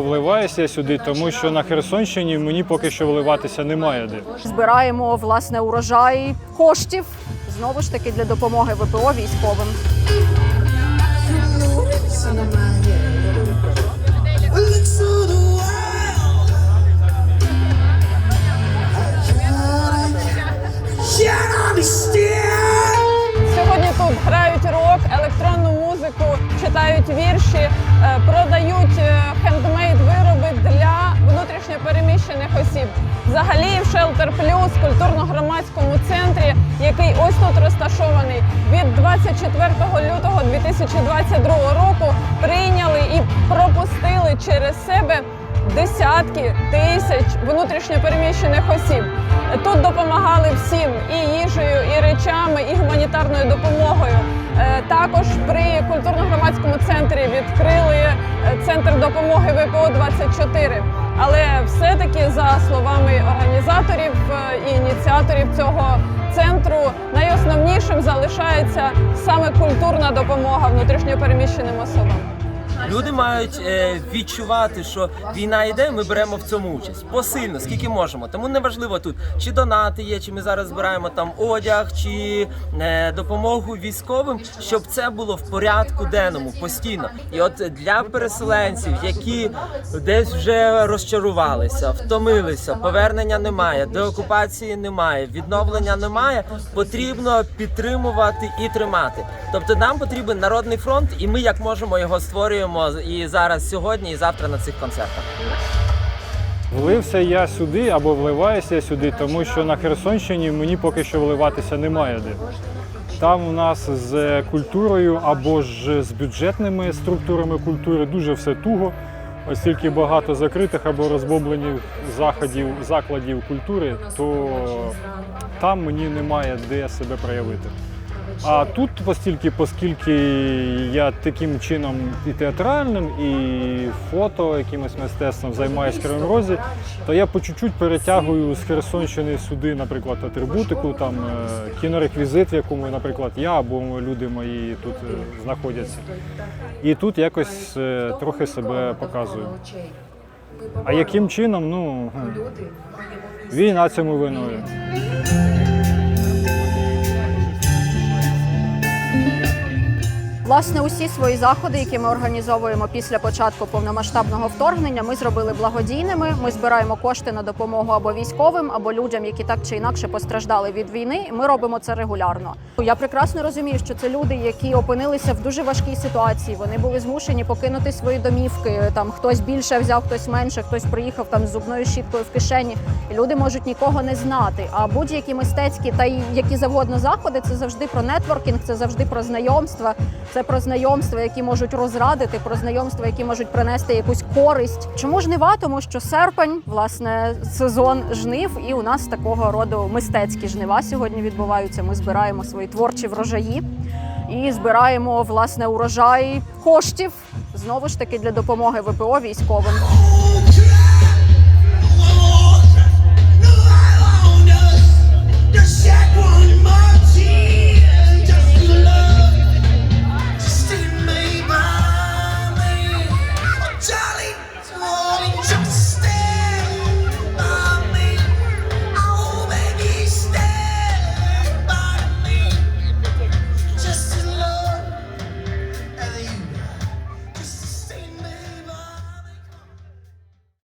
Вливаюся я сюди, тому що на Херсонщині мені поки що вливатися немає де. Збираємо власне урожай коштів знову ж таки для допомоги ВПО військовим. Сьогодні тут грають рок, електронну музику, читають вірші, е, продають е, хендмейд Взагалі в Shelter Plus, культурно-громадському центрі, який ось тут розташований, від 24 лютого 2022 року прийняли і пропустили через себе десятки тисяч внутрішньопереміщених осіб. Тут допомагали всім і їжею, і речами, і гуманітарною допомогою. Е, Також при культурно-громадському центрі відкрили е, центр допомоги ВПО 24 Але все-таки, за словами організаторів е, і ініціаторів цього центру, найосновнішим залишається саме культурна допомога внутрішньопереміщеним особам. Люди мають е, відчувати, що війна йде, ми беремо в цьому участь посильно, скільки можемо. Тому неважливо тут, чи донати є, чи ми зараз збираємо там одяг, чи е, допомогу військовим, щоб це було в порядку денному постійно. І от для переселенців, які десь вже розчарувалися, втомилися, повернення немає, деокупації немає, відновлення немає, потрібно підтримувати і тримати. Тобто нам потрібен народний фронт, і ми як можемо його створюємо і зараз, сьогодні, і завтра на цих концертах. Влився я сюди або вливаюся я сюди, тому що на Херсонщині мені поки що вливатися немає де. Там у нас з культурою або ж з бюджетними структурами культури дуже все туго, оскільки багато закритих або розбомблених заходів, закладів культури, то там мені немає де себе проявити. А тут, постільки, оскільки я таким чином і театральним, і фото, якимось мистецтвом займаюся в Кривому Розі, то я по чуть-чуть перетягую з Херсонщини сюди, наприклад, атрибутику, там е, кінореквізит, в якому, наприклад, я або люди мої тут е, знаходяться. І тут якось е, трохи себе показую. А яким чином? Ну війна цьому виною. Власне, усі свої заходи, які ми організовуємо після початку повномасштабного вторгнення, ми зробили благодійними. Ми збираємо кошти на допомогу або військовим, або людям, які так чи інакше постраждали від війни. Ми робимо це регулярно. Я прекрасно розумію, що це люди, які опинилися в дуже важкій ситуації. Вони були змушені покинути свої домівки. Там хтось більше взяв, хтось менше, хтось приїхав там з зубною щіткою в кишені. І люди можуть нікого не знати. А будь-які мистецькі та які завгодно заходи це завжди про нетворкінг, це завжди про знайомства. Це про знайомства, які можуть розрадити, про знайомства, які можуть принести якусь користь. Чому жнива? Тому що серпень, власне, сезон жнив, і у нас такого роду мистецькі жнива сьогодні відбуваються. Ми збираємо свої творчі врожаї і збираємо власне урожай коштів знову ж таки для допомоги ВПО військовим.